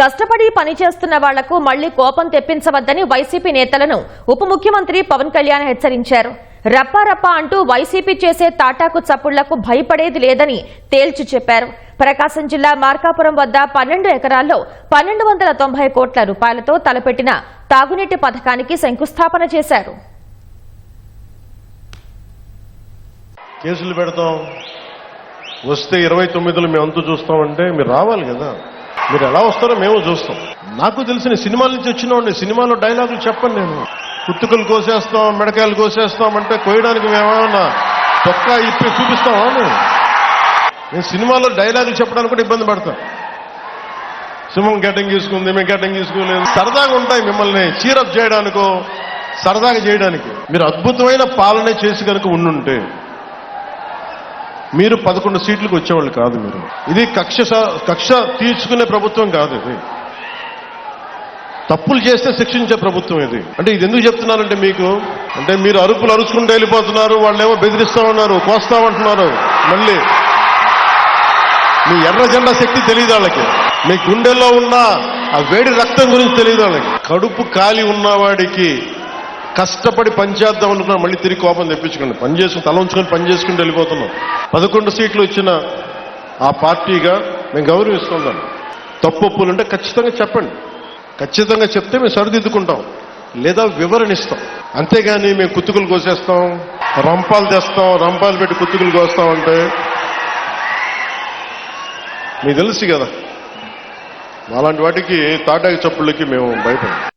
కష్టపడి పనిచేస్తున్న వాళ్ళకు మళ్ళీ కోపం తెప్పించవద్దని వైసీపీ నేతలను ఉప ముఖ్యమంత్రి పవన్ కళ్యాణ్ హెచ్చరించారు. రప్పారప్ప అంటూ వైసీపీ చేసే తాటాకు చప్పుళ్ళకు భయపడేది లేదని తేల్చి చెప్పారు. ప్రకాశం జిల్లా మార్కాపురం వద్ద పన్నెండు ఎకరాల్లో పన్నెండు వందల తొంభై కోట్ల రూపాయలతో తలపెట్టిన తాగునీటి పథకానికి శంకుస్థాపన చేశారు. కేసులు పెడతాం. వస్తే ఇరవై తొమ్మిదిలో మేము అంతు చూస్తామంటే మీరు రావాలి కదా. మీరు ఎలా వస్తారో మేము చూస్తాం. నాకు తెలిసిన సినిమాల నుంచి వచ్చిన వాడిని సినిమాలో డైలాగులు చెప్పండి నేను. కుత్తుకలు కోసేస్తాం మిడకాయలు కోసేస్తాం అంటే కోయడానికి మేమేమన్నా తొక్క ఇప్పి చూపిస్తామా మేము నేను సినిమాలో డైలాగులు చెప్పడానికి కూడా ఇబ్బంది పడతాం. సింహం గెటింగ్ తీసుకుంది మేము గెటింగ్ తీసుకోలేదు సరదాగా ఉంటాయి మిమ్మల్ని చీరప్ చేయడానికో సరదాగా చేయడానికి. మీరు అద్భుతమైన పాలనే చేసి కనుక ఉండుంటే మీరు పదకొండు సీట్లకు వచ్చేవాళ్ళు కాదు మీరు. ఇది కక్ష కక్ష తీర్చుకునే ప్రభుత్వం కాదు ఇది. తప్పులు చేస్తే శిక్షించే ప్రభుత్వం ఇది. అంటే ఇది ఎందుకు చెప్తున్నారంటే మీకు? అంటే మీరు అరుపులు అరుచుకుంటూ వెళ్ళిపోతున్నారు వాళ్ళేమో బెదిరిస్తామన్నారు కోస్తామంటున్నారు మళ్ళీ. మీ ఎర్ర జెండా శక్తి తెలియదు వాళ్ళకి. మీ గుండెల్లో ఉన్న ఆ వేడి రక్తం గురించి తెలియదు వాళ్ళకి. కడుపు కాలి ఉన్నవాడికి కష్టపడి పనిచేద్దాం అనుకున్నా మళ్ళీ తిరిగి కోపం తెప్పించుకోండి పని చేసుకుని తల ఉంచుకొని పని చేసుకుంటూ వెళ్ళిపోతున్నాం. పదకొండు సీట్లు వచ్చిన ఆ పార్టీగా మేము గౌరవిస్తున్నాం. తప్పులు ఉంటే ఖచ్చితంగా చెప్పండి. ఖచ్చితంగా చెప్తే మేము సరిదిద్దుకుంటాం. లేదా వివరణ ఇస్తాం అంతేగాని మేము కుత్తుకులు కోసేస్తాం రంపాలు తెస్తాం రంపాలు పెట్టి కుత్తుకులు కోస్తాం అంటే మీకు తెలుసు కదా అలాంటి వాటికి తాటాకి చప్పుళ్ళకి మేము భయపడం